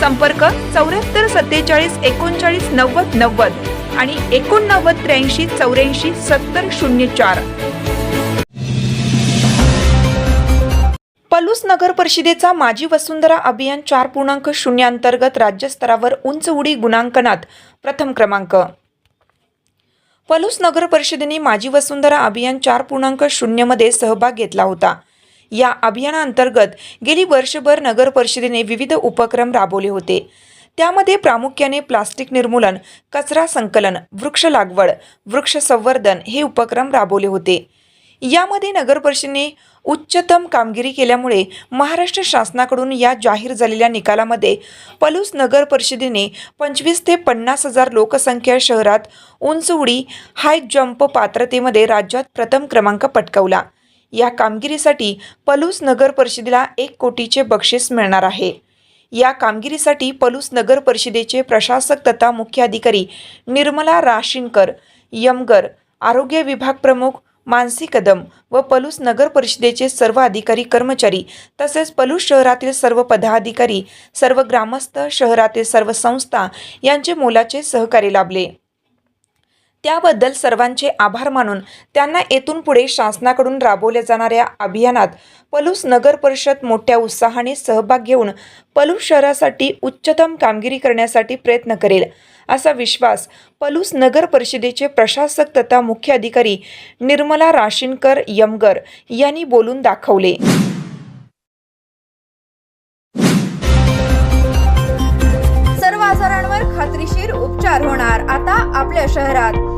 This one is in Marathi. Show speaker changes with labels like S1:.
S1: संपर्क चौऱ्याहत्तर सत्तेचाळीस एकोणचाळीस नव्वद नव्वद आणि एकोणनव्वद त्र्याऐंशी चौऱ्याऐंशी सत्तर शून्य चार. पलूस नगर परिषदेचा माजी वसुंधरा अभियान चार पूर्णांक शून्य अंतर्गत राज्यस्तरावर उंच उडी गुणांकनात प्रथम क्रमांक. पलूस नगर परिषदेने माजी वसुंधरा अभियान चार पूर्णांक शून्यमध्ये सहभाग घेतला होता. या अभियानाअंतर्गत गेली वर्षभर नगर परिषदेने विविध उपक्रम राबवले होते. त्यामध्ये प्रामुख्याने प्लास्टिक निर्मूलन कचरा संकलन वृक्ष लागवड वृक्ष संवर्धन हे उपक्रम राबवले होते. यामध्ये नगर परिषदेने उच्चतम कामगिरी केल्यामुळे महाराष्ट्र शासनाकडून या जाहीर झालेल्या निकालामध्ये पलूस नगर परिषदेने पंचवीस ते पन्नास हजार लोकसंख्या शहरात उंच उडी हाय जंप पात्रतेमध्ये राज्यात प्रथम क्रमांक पटकावला. या कामगिरीसाठी पलूस नगर परिषदेला एक कोटीचे बक्षीस मिळणार आहे. या कामगिरीसाठी पलूस नगर परिषदेचे प्रशासक तथा मुख्याधिकारी निर्मला राशिनकर यमगर आरोग्य विभाग प्रमुख मानसी कदम व पलूस नगर परिषदेचे सर्व अधिकारी कर्मचारी तसेच पलूस शहरातील सर्व पदाधिकारी सर्व ग्रामस्थ शहरातील सर्व संस्था यांचे मोलाचे सहकार्य लाभले. त्याबद्दल सर्वांचे आभार मानून त्यांना येथून पुढे शासनाकडून राबवल्या जाणाऱ्या अभियानात पलूस नगर परिषद मोठ्या उत्साहाने सहभाग घेऊन पलूस शहरासाठी उच्चतम कामगिरी करण्यासाठी प्रयत्न करेल. असा विश्वास पलूस नगर परिषदेचे प्रशासक तथा मुख्य अधिकारी निर्मला राशीनकर यमगर यांनी बोलून दाखवले.
S2: सर्व आजारांवर खात्रीशीर उपचार होणार. आता आपल्या शहरात